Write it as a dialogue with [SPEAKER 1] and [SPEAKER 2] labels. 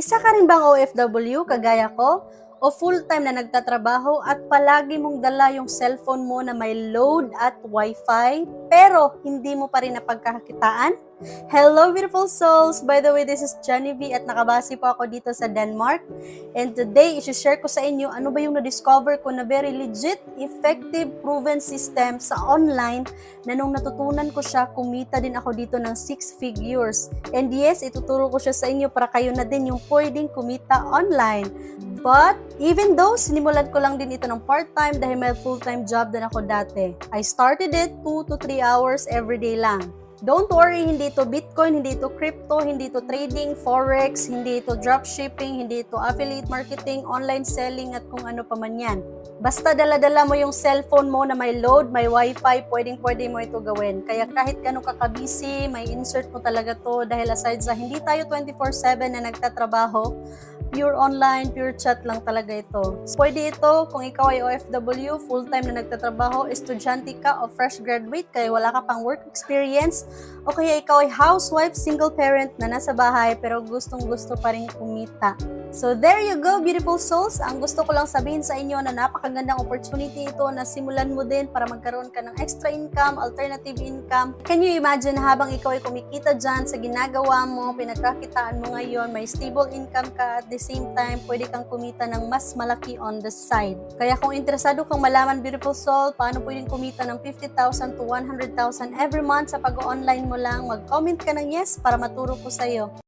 [SPEAKER 1] Isa ka rin bang OFW kagaya ko? O full-time na nagtatrabaho at palagi mong dala yung cellphone mo na may load at wifi pero hindi mo pa rin napagkakakitaan? Hello beautiful souls! By the way, this is Jenny V at nakabase po ako dito sa Denmark. And today, isi-share ko sa inyo ano ba yung na-discover ko na very legit, effective, proven system sa online na nung natutunan ko siya, kumita din ako dito ng six figures. And yes, ituturo ko siya sa inyo para kayo na din yung pwedeng kumita online. But, even though sinimulan ko lang din ito ng part-time dahil may full-time job din ako dati, I started it 2 to 3 hours every day lang. Don't worry, hindi ito Bitcoin, hindi ito crypto, hindi ito trading, forex, hindi ito dropshipping, hindi ito affiliate marketing, online selling at kung ano pa man yan. Basta dala-dala mo yung cellphone mo na may load, may wifi, pwedeng-pwede mo ito gawin. Kaya kahit gano'ng kakabisi, may insert mo talaga to dahil aside sa hindi tayo 24-7 na nagtatrabaho, pure online, pure chat lang talaga ito. Pwede ito kung ikaw ay OFW, full-time na nagtatrabaho, estudyante ka o fresh graduate kaya wala ka pang work experience, o kaya ikaw ay housewife, single parent na nasa bahay pero gustong gusto pa rin kumita. So there you go, beautiful souls. Ang gusto ko lang sabihin sa inyo na napakagandang opportunity ito na simulan mo din para magkaroon ka ng extra income, alternative income. Can you imagine habang ikaw ay kumikita dyan sa ginagawa mo, pinagkakitaan mo ngayon, may stable income ka at the same time, pwede kang kumita ng mas malaki on the side. Kaya kung interesado kang malaman, beautiful soul, paano pwedeng kumita ng 50,000 to 100,000 every month sa pag-online mo lang, mag-comment ka ng yes para maturo ko sa'yo.